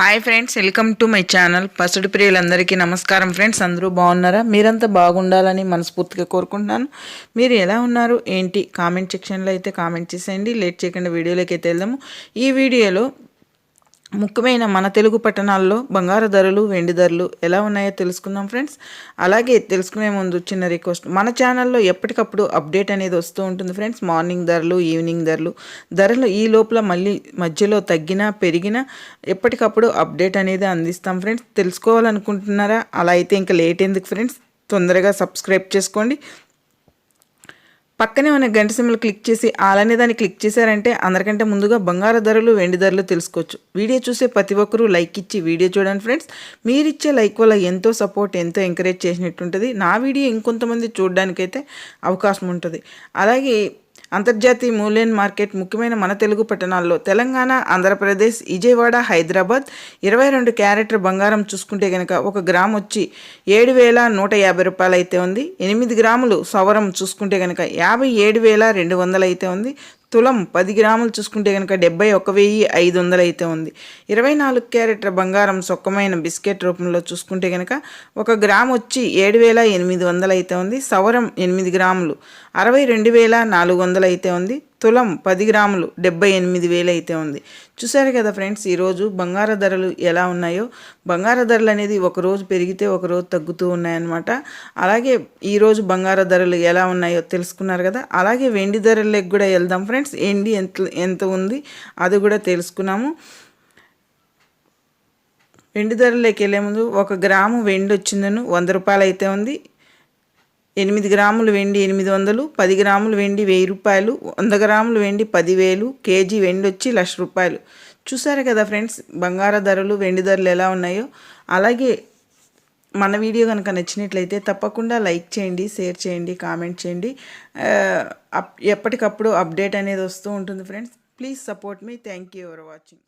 Hi friends welcome to my channel పసుడు ప్రియులందరికీ నమస్కారం friends అందరూ బాగున్నారా మీరంతా బాగుండాలని మనస్ఫూర్తిగా కోరుకుంటున్నాను మీరు ఎలా ఉన్నారు ఏంటి కామెంట్ సెక్షన్లో అయితే కామెంట్ చేసేయండి లేట్ చేయకుండా వీడియోలోకి అయితే వెళ్దాము ఈ వీడియోలో ముఖ్యమైన మన తెలుగు పట్టణాల్లో బంగారు ధరలు వెండి ధరలు ఎలా ఉన్నాయో తెలుసుకుందాం ఫ్రెండ్స్. అలాగే తెలుసుకునే ముందు చిన్న రిక్వెస్ట్. మన ఛానల్లో ఎప్పటికప్పుడు అప్డేట్ అనేది వస్తూ ఉంటుంది ఫ్రెండ్స్. మార్నింగ్ ధరలు ఈవినింగ్ ధరలు ధరలు ఈ లోపల మళ్ళీ మధ్యలో తగ్గినా పెరిగినా ఎప్పటికప్పుడు అప్డేట్ అనేది అందిస్తాం ఫ్రెండ్స్. తెలుసుకోవాలనుకుంటున్నారా? అలా అయితే ఇంకా లేట్ ఎందుకు ఫ్రెండ్స్? తొందరగా సబ్స్క్రైబ్ చేసుకోండి. పక్కనే ఉన్న గంట సింబల్ క్లిక్ చేసి అలానే దాన్ని క్లిక్ చేశారంటే అందరికంటే ముందుగా బంగారు ధరలు వెండి ధరలు తెలుసుకోవచ్చు. వీడియో చూసే ప్రతి ఒక్కరూ లైక్ ఇచ్చి వీడియో చూడండి ఫ్రెండ్స్. మీరిచ్చే లైక్ వల్ల ఎంతో సపోర్ట్ ఎంతో ఎంకరేజ్ చేసినట్టుంటుంది. నా వీడియో ఇంకొంతమంది చూడడానికైతే అవకాశం ఉంటుంది అలాగే అంతర్జాతీయ మూల్యం మార్కెట్ ముఖ్యమైన మన తెలుగు పట్టణాల్లో తెలంగాణ ఆంధ్రప్రదేశ్ విజయవాడ హైదరాబాద్ ఇరవై రెండు క్యారెట్ బంగారం చూసుకుంటే కనుక ఒక గ్రామ్ వచ్చి ఏడు వేల నూట యాభై రూపాయలు అయితే ఉంది. ఎనిమిది గ్రాములు సవరం చూసుకుంటే కనుక యాభై ఏడు వేల రెండు వందలు అయితే ఉంది. తులం పది గ్రాములు చూసుకుంటే కనుక డెబ్బై ఒక వెయ్యి ఐదు వందలు అయితే ఉంది. ఇరవై నాలుగు క్యారెట్ల బంగారం సొక్కమైన బిస్కెట్ రూపంలో చూసుకుంటే కనుక ఒక గ్రామ్ వచ్చి ఏడు వేల ఎనిమిది వందలు అయితే ఉంది. సవరం ఎనిమిది గ్రాములు అరవై రెండు వేల నాలుగు వందలు అయితే ఉంది. తులం పది గ్రాములు డెబ్బై ఎనిమిది వేలు అయితే ఉంది. చూసారు కదా ఫ్రెండ్స్ ఈరోజు బంగార ధరలు ఎలా ఉన్నాయో? బంగార ధరలు అనేది ఒకరోజు పెరిగితే ఒకరోజు తగ్గుతూ ఉన్నాయన్నమాట. అలాగే ఈరోజు బంగార ధరలు ఎలా ఉన్నాయో తెలుసుకున్నారు కదా? అలాగే వెండి ధరలకు కూడా వెళ్దాం ఫ్రెండ్స్. ఎండి ఎంత ఎంత ఉంది అది కూడా తెలుసుకున్నాము. వెండి ధరలోకి వెళ్ళే ముందు ఒక గ్రాము వెండి వచ్చిందను వంద రూపాయలు అయితే ఉంది. ఎనిమిది గ్రాములు వెండి ఎనిమిది వందలు పది గ్రాములు వెండి వెయ్యి రూపాయలు వంద గ్రాములు వెండి పదివేలు కేజీ వెండి వచ్చి లక్ష రూపాయలు. చూసారు కదా ఫ్రెండ్స్ బంగార ధరలు వెండి ధరలు ఎలా ఉన్నాయో? అలాగే మన వీడియో కనుక నచ్చినట్లయితే తప్పకుండా లైక్ చేయండి షేర్ చేయండి కామెంట్ చేయండి. ఎప్పటికప్పుడు అప్డేట్ అనేది వస్తూ ఉంటుంది friends. Please support me. Thank you for watching.